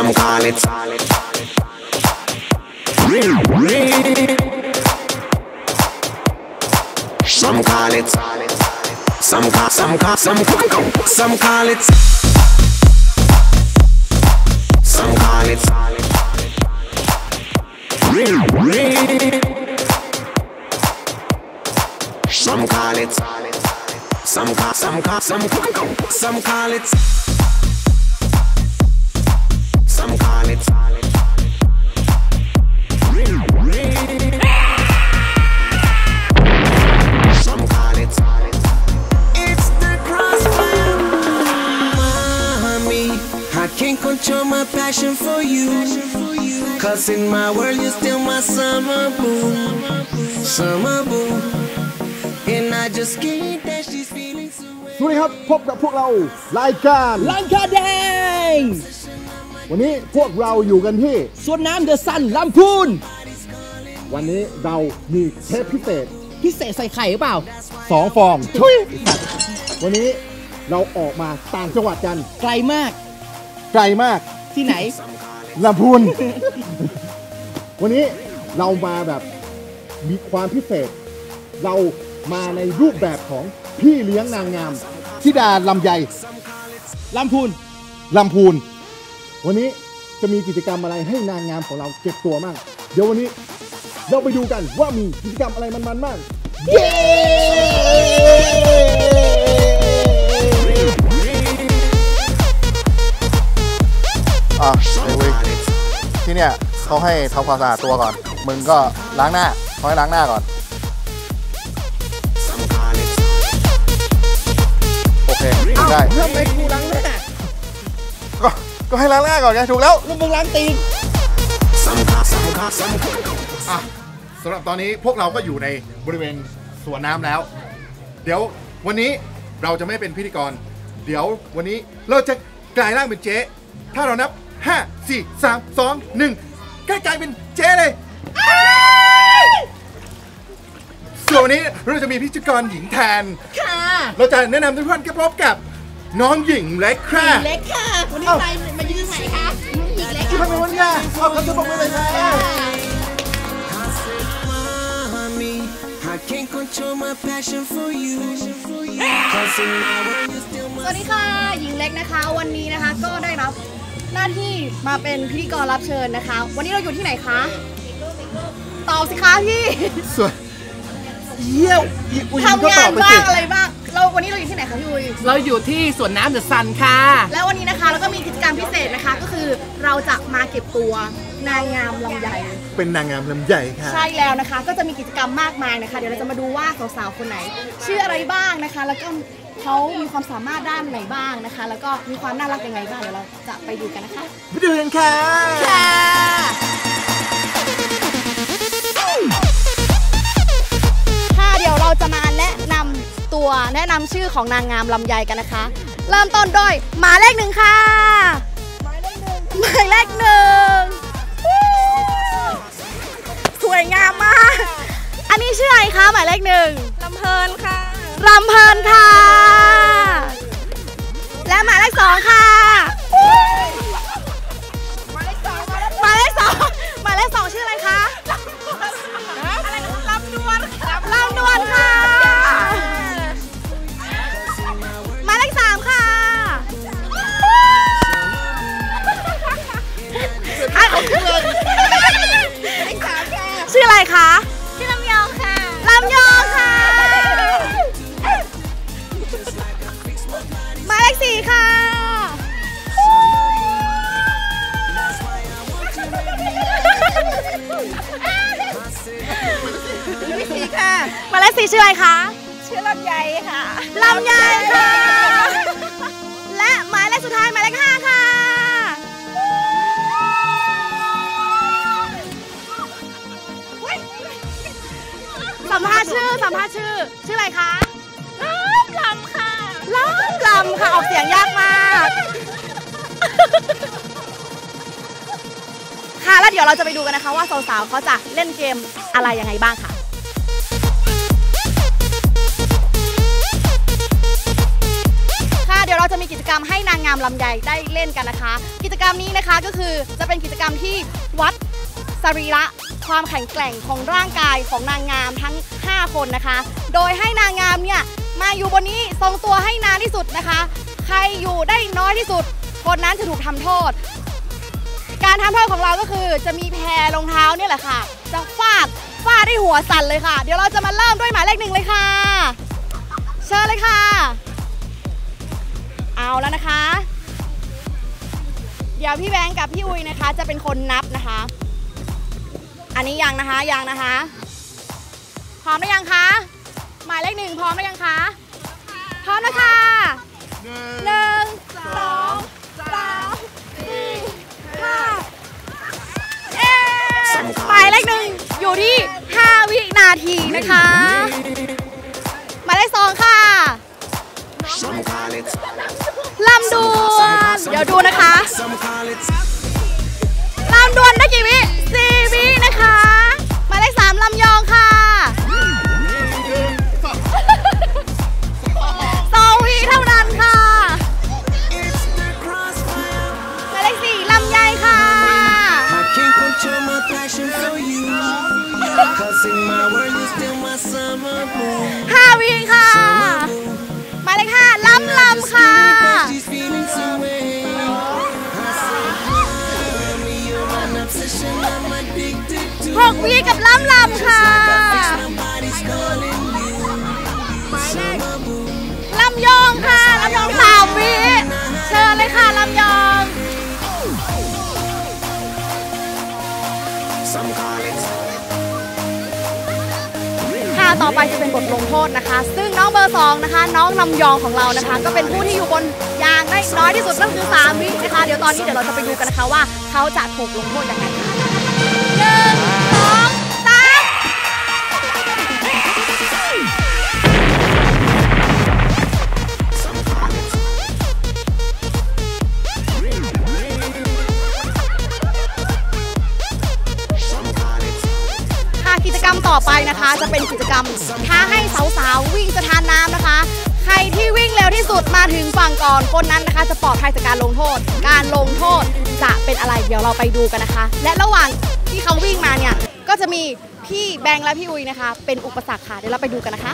Some call it. Some call it. Some call, some call, some call, some call it. Some call it. Some call it. Some call, some call, some call, some call it Some call it. Some call it. It's the crossfire, mommy. I can't control my passion for you. Cause in my world, you're still my summer boo. Summer boo. And I just can't dash these feelings away. สวัสดีครับ พบกับพวกเรารายการ ลังกาแดง วันนี้พวกเราอยู่กันที่สวนน้ำเดอะซันลำพูน วันนี้เรามีเทปพิเศษพิเศษใส่ไข่หรือเปล่า2ฟองทุยวันนี้เราออกมาต่างจังหวัดกัน ไกลมากไกลมากที่ไหน ลำพูน วันนี้เรามาแบบมีความพิเศษ เรามาในรูปแบบของพี่เลี้ยงนางงามธิดาลำไยลำพูน ลำพูน วันนี้จะมีกิจกรรมอะไรให้นางงามของเราเก็บตัวมั่งเดี๋ยววันนี้เราไปดูกันว่ามีกิจกรรมอะไรมันๆบ้างเย้อะไอ้เว้ยที่เนี่ยเขาให้ทำความสะอาดตัวก่อน มึงก็ล้างหน้าเขาให้ล้างหน้าก่อน โอเคได้ ทำไมกูล้างหน้า ก็ก็ให้ล้างหน้าก่อนไงถูกแล้วแล้วมึงล้างตีน Some call, some call, some call. อะสำหรับตอนนี้พวกเราก็อยู่ในบริเวณสวนน้ำแล้ว เดี๋ยววันนี้เราจะไม่เป็นพิธีกร เดี๋ยววันนี้เราจะกลายร่างเป็นเจ๊ ถ้าเรานับ 5 4 3 2 1กลายกลายเป็นเจ๊เลยส่วนวันนี้เราจะมีพิธีกรหญิงแทน ค่ะ เราจะแนะนำทุกท่านก็พบกับ น้องหญิงเล็กค่ะเล็กค่ะวันนี้ใครมายืนไหนคะหญิงเล็กที่พักในวันนี้เอาคำจะบอกไปเลยค่ะ Mommy, I can't control my passion for you. Cause in my world, you're still ส my วัสดีค่ะ หญิงเล็กนะคะ วันนี้นะคะก็ได้รับหน้าที่มาเป็นพิธีกรรับเชิญนะคะ วันนี้เราอยู่ที่ไหนคะตอบสิคะพี่ส่วนเยี่ยวอีอุยก็ทำตงาอนบไปบ้าสิงอะไรบ้าง เราวันนี้เราอยู่ที่ไหนคะพี่อุยเราอยู่ที่สวนน้ำเดอะซันค่ะ แล้ววันนี้นะคะเราก็มีกิจกรรมพิเศษนะคะ ก็คือเราจะมาเก็บตัวนางงามลำใหญ่ เป็นนางงามลำใหญ่ค่ะ ใช่แล้วนะคะ ก็จะมีกิจกรรมมากมายนะคะ เดี๋ยวเราจะมาดูว่าสาวๆคนไหน ชื่ออะไรบ้างนะคะ แล้วก็เขามีความสามารถด้านไหนบ้างนะคะ แล้วก็มีความน่ารักยังไงบ้างเดี๋ยวเราจะไปดูกันนะคะไปดูกันค่ะค่ะค่ะ แนะนำชื่อของนางงามลำไยกันนะคะ เริ่มต้นด้วยหมายเลขหนึ่งค่ะหมายเลขหนึ่งหมายเลขหนึ่งวู้สวยงามมาก อันนี้ชื่ออะไรคะหมายเลขหนึ่งลำเพลินค่ะลำเพลินค่ะ และหมายเลขสองค่ะ ออะไรคะชื่อลำยองค่ะลำยองค่ะหมายเลขสี่ค่ะหมายเลขสี่ค่ะหมายเลขสี่ชื่ออะไรคะ ชื่อ ชื่ออะไรคะล้ำลำค่ะล้ำลำค่ะ ออกเสียงยากมาก ค่ะ แล้วเดี๋ยวเราจะไปดูกันนะคะว่าสาวๆเขาจะเล่นเกมอะไรยังไงบ้างค่ะค่ะเดี๋ยวเราจะมีกิจกรรมให้นางงามลำไยได้เล่นกันนะคะ กิจกรรมนี้นะคะก็คือจะเป็นกิจกรรมที่วัดสรีระ ความแข็งแกร่งของร่างกายของนางงามทั้ง 5 คนนะคะ โดยให้นางงามเนี่ยมาอยู่บนนี้ทรงตัวให้นานที่สุดนะคะ ใครอยู่ได้น้อยที่สุด คนนั้นจะถูกทำโทษ การทำโทษของเราก็คือจะมีแพรรองเท้าเนี่ยแหละค่ะ จะฟาดฟาดได้หัวสั่นเลยค่ะ เดี๋ยวเราจะมาเริ่มด้วยหมายเลขหนึ่งเลยค่ะ เชิญเลยค่ะ เอาแล้วนะคะ เดี๋ยวพี่แบงค์กับพี่อุยนะคะ จะเป็นคนนับนะคะ อันนี้ยังนะคะยังนะคะ พร้อมหรือยังคะ หมายเลขหนึ่งพร้อมหรือยังคะพร้อมแล้วค่ะหนึ่งสองสามสี่ห้าเอ๊ะหมายเลขหนึ่งอยู่ที่5วินาทีนะคะ หมายเลขสองค่ะ Some call it, ลำดวน เดี๋ยวดูนะคะ some call it, ลำดวนได้กี่วิสี่วิ ห้าวิค่ะหมายเลขห้าลำลำค่ะ These feelings away. I said, love me, you're an obsession I'm addicted to. หกวิกับลำลำค่ะ ต่อไปจะเป็นบทลงโทษนะคะ ซึ่งน้องเบอร์สองนะคะ น้องลำยองของเรานะคะ ก็เป็นผู้ที่อยู่บนยางได้น้อยที่สุดนั่นคือ3วินะคะ เดี๋ยวตอนนี้เดี๋ยวเราจะไปดูกันนะคะว่า เขาจะถูกลงโทษยังไง จะเป็นกิจกรรมท้าให้สาวๆวิ่งสะทานน้ำนะคะ ใครที่วิ่งเร็วที่สุดมาถึงฝั่งก่อนคนนั้นนะคะ จะปลอดภัยจากการลงโทษ การลงโทษจะเป็นอะไรเดี๋ยวเราไปดูกันนะคะ และระหว่างที่เขาวิ่งมาเนี่ยก็จะมีพี่แบงค์และพี่อุยนะคะ เป็นอุปสรรคค่ะเดี๋ยวเราไปดูกันนะคะ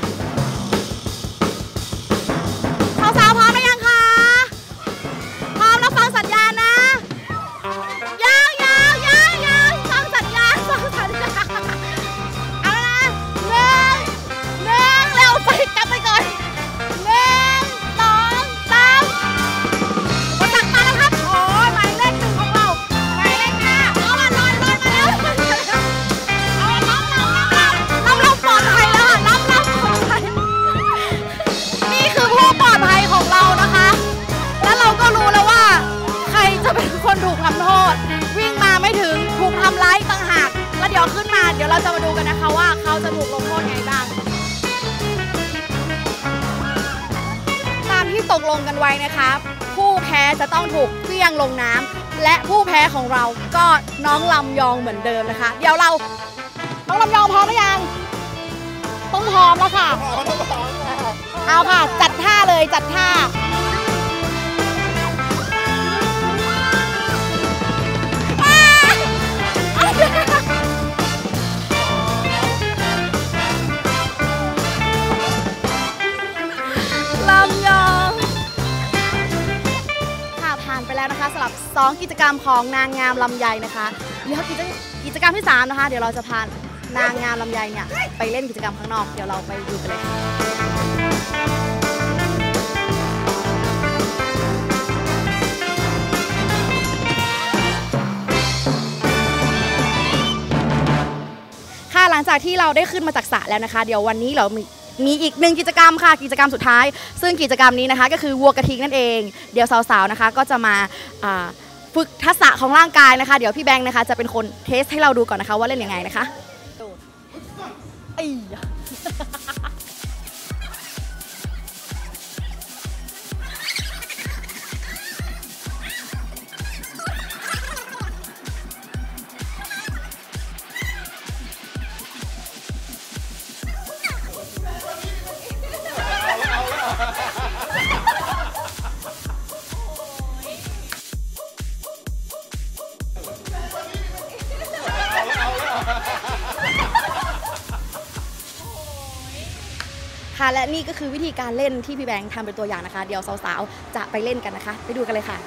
เดี๋ยวเราจะมาดูกันนะคะว่าเขาจะถูกลงโทษไงบ้าง ตามที่ตกลงกันไว้นะคะ ผู้แพ้จะต้องถูกเฟี้ยงลงน้ำและผู้แพ้ของเราก็น้องลำยองเหมือนเดิมนะคะ เดี๋ยวเรา น้องลำยองพร้อมหรือยัง ต้องพร้อมแล้วค่ะ เอาค่ะ จัดท่าเลยจัดท่า 2 กิจกรรมของนางงามลำไยนะคะเดี๋ยวกิจกิจกรรมที่ 3 นะคะ เดี๋ยวเราจะพานางงามลำไยเนี่ยไปเล่นกิจกรรมข้างนอก เดี๋ยวเราไปดูกันเลยค่ะหลังจากที่เราได้ขึ้นมาจากสระแล้วนะคะ เดี๋ยววันนี้เรามีมีอีกหนึ่งกิจกรรมค่ะกิจกรรมสุดท้าย ซึ่งกิจกรรมนี้นะคะก็คือวัวกระทิงนั่นเอง เดี๋ยวสาวๆนะคะก็จะมาอ่า ฝึกทักษะของร่างกายนะคะ เดี๋ยวพี่แบงค์นะคะจะเป็นคนเทสให้เราดูก่อนนะคะว่าเล่นยังไงนะคะไอ้ ยะค่ะและนี่ก็คือวิธีการเล่นที่พี่แบงค์ทำเป็นตัวอย่างนะคะ เดี๋ยวสาวๆ จะไปเล่นกันนะคะ ไปดูกันเลยค่ะ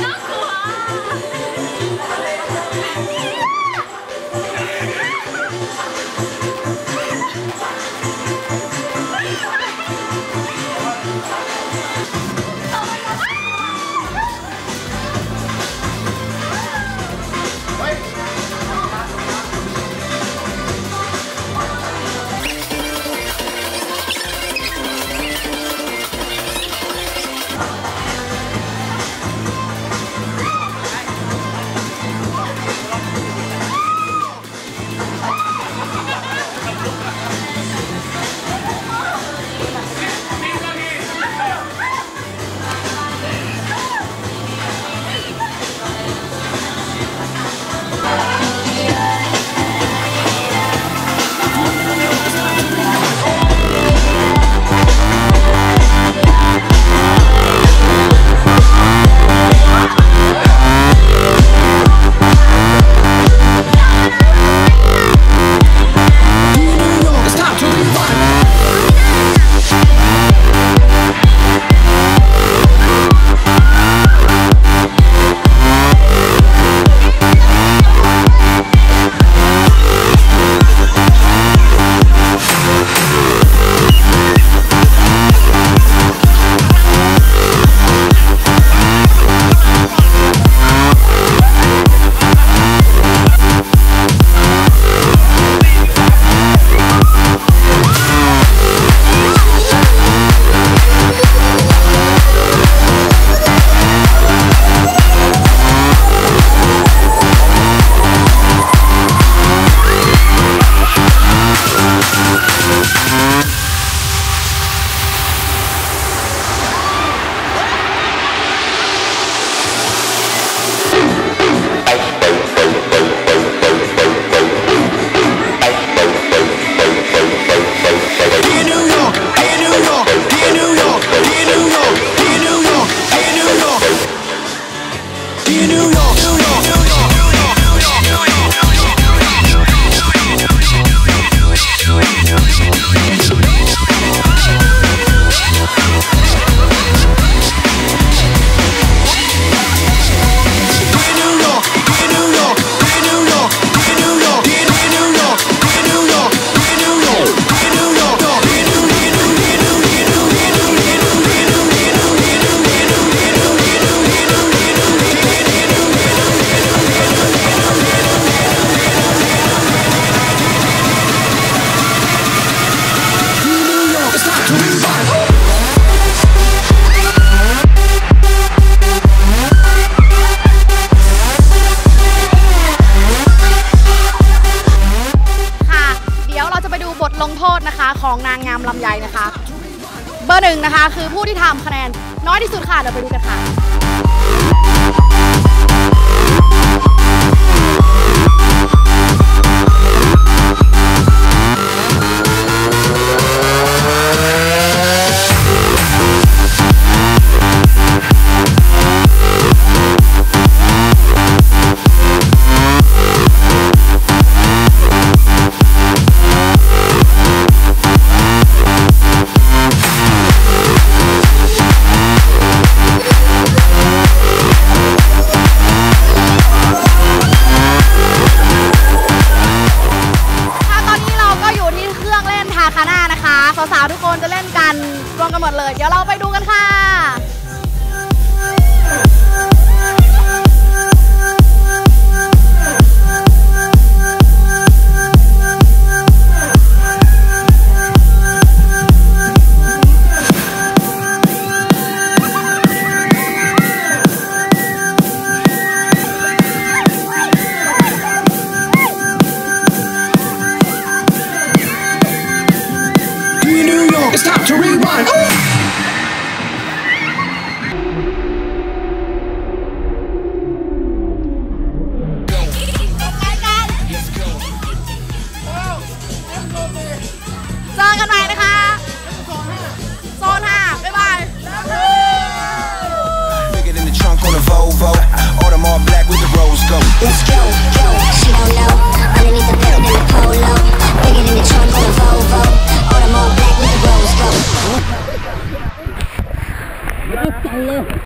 ค่ะ ของนางงามลำไยนะคะ เบอร์หนึ่งนะคะ คือผู้ที่ทำคะแนนน้อยที่สุดค่ะเดี๋ยวไปดูกันค่ะ